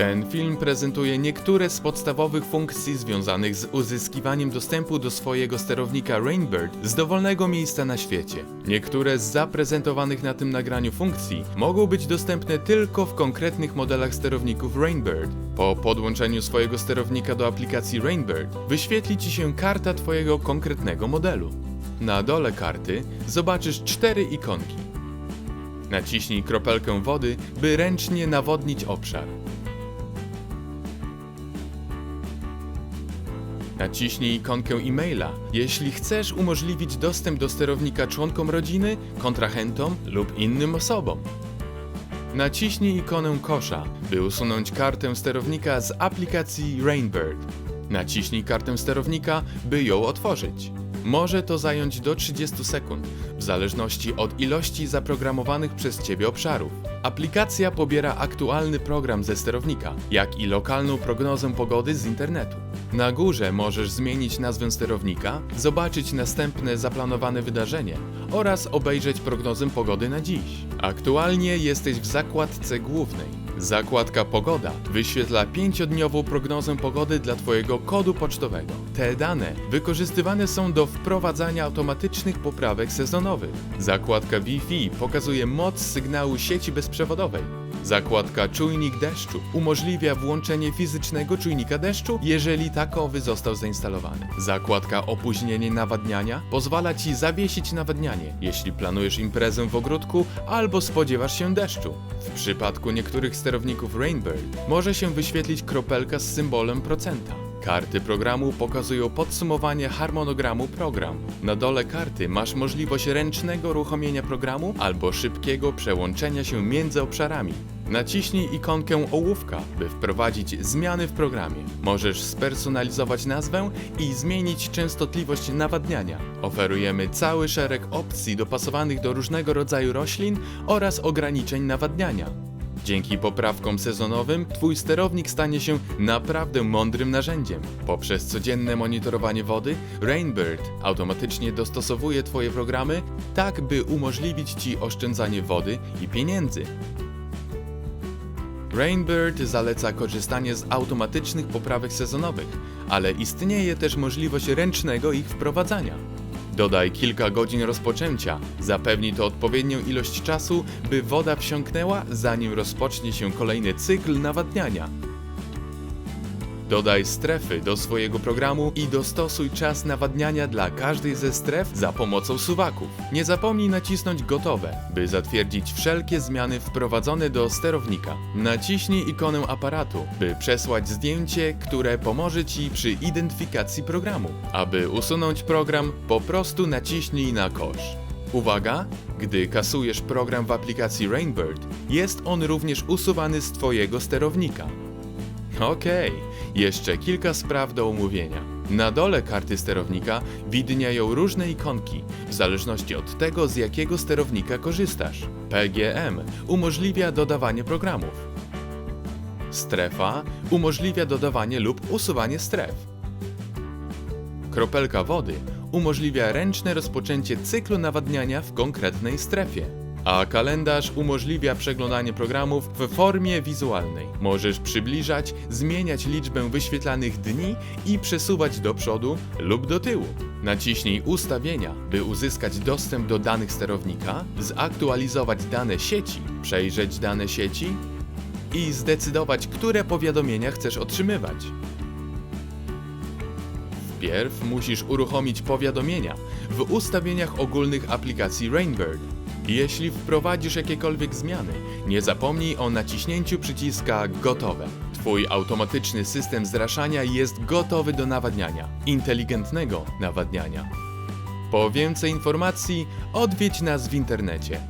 Ten film prezentuje niektóre z podstawowych funkcji związanych z uzyskiwaniem dostępu do swojego sterownika Rainbird z dowolnego miejsca na świecie. Niektóre z zaprezentowanych na tym nagraniu funkcji mogą być dostępne tylko w konkretnych modelach sterowników Rainbird. Po podłączeniu swojego sterownika do aplikacji Rainbird wyświetli Ci się karta Twojego konkretnego modelu. Na dole karty zobaczysz cztery ikonki. Naciśnij kropelkę wody, by ręcznie nawodnić obszar. Naciśnij ikonkę e-maila, jeśli chcesz umożliwić dostęp do sterownika członkom rodziny, kontrahentom lub innym osobom. Naciśnij ikonę kosza, by usunąć kartę sterownika z aplikacji Rainbird. Naciśnij kartę sterownika, by ją otworzyć. Może to zająć do 30 sekund, w zależności od ilości zaprogramowanych przez Ciebie obszarów. Aplikacja pobiera aktualny program ze sterownika, jak i lokalną prognozę pogody z internetu. Na górze możesz zmienić nazwę sterownika, zobaczyć następne zaplanowane wydarzenie oraz obejrzeć prognozę pogody na dziś. Aktualnie jesteś w zakładce głównej. Zakładka Pogoda wyświetla 5-dniową prognozę pogody dla Twojego kodu pocztowego. Te dane wykorzystywane są do wprowadzania automatycznych poprawek sezonowych. Zakładka Wi-Fi pokazuje moc sygnału sieci bezprzewodowej. Zakładka Czujnik deszczu umożliwia włączenie fizycznego czujnika deszczu, jeżeli takowy został zainstalowany. Zakładka Opóźnienie nawadniania pozwala Ci zawiesić nawadnianie, jeśli planujesz imprezę w ogródku albo spodziewasz się deszczu. W przypadku niektórych sterowników Rainbird może się wyświetlić kropelka z symbolem procenta. Karty programu pokazują podsumowanie harmonogramu programu. Na dole karty masz możliwość ręcznego uruchomienia programu albo szybkiego przełączenia się między obszarami. Naciśnij ikonkę ołówka, by wprowadzić zmiany w programie. Możesz spersonalizować nazwę i zmienić częstotliwość nawadniania. Oferujemy cały szereg opcji dopasowanych do różnego rodzaju roślin oraz ograniczeń nawadniania. Dzięki poprawkom sezonowym Twój sterownik stanie się naprawdę mądrym narzędziem. Poprzez codzienne monitorowanie wody, Rainbird automatycznie dostosowuje Twoje programy tak, by umożliwić Ci oszczędzanie wody i pieniędzy. Rainbird zaleca korzystanie z automatycznych poprawek sezonowych, ale istnieje też możliwość ręcznego ich wprowadzania. Dodaj kilka godzin rozpoczęcia. Zapewni to odpowiednią ilość czasu, by woda wsiąknęła, zanim rozpocznie się kolejny cykl nawadniania. Dodaj strefy do swojego programu i dostosuj czas nawadniania dla każdej ze stref za pomocą suwaków. Nie zapomnij nacisnąć gotowe, by zatwierdzić wszelkie zmiany wprowadzone do sterownika. Naciśnij ikonę aparatu, by przesłać zdjęcie, które pomoże Ci przy identyfikacji programu. Aby usunąć program, po prostu naciśnij na kosz. Uwaga! Gdy kasujesz program w aplikacji Rainbird, jest on również usuwany z Twojego sterownika. Okej, jeszcze kilka spraw do omówienia. Na dole karty sterownika widnieją różne ikonki, w zależności od tego, z jakiego sterownika korzystasz. PGM umożliwia dodawanie programów. Strefa umożliwia dodawanie lub usuwanie stref. Kropelka wody umożliwia ręczne rozpoczęcie cyklu nawadniania w konkretnej strefie. A kalendarz umożliwia przeglądanie programów w formie wizualnej. Możesz przybliżać, zmieniać liczbę wyświetlanych dni i przesuwać do przodu lub do tyłu. Naciśnij ustawienia, by uzyskać dostęp do danych sterownika, zaktualizować dane sieci, przejrzeć dane sieci i zdecydować, które powiadomienia chcesz otrzymywać. Wpierw musisz uruchomić powiadomienia w ustawieniach ogólnych aplikacji Rainbird. Jeśli wprowadzisz jakiekolwiek zmiany, nie zapomnij o naciśnięciu przyciska Gotowe. Twój automatyczny system zraszania jest gotowy do nawadniania, inteligentnego nawadniania. Po więcej informacji odwiedź nas w internecie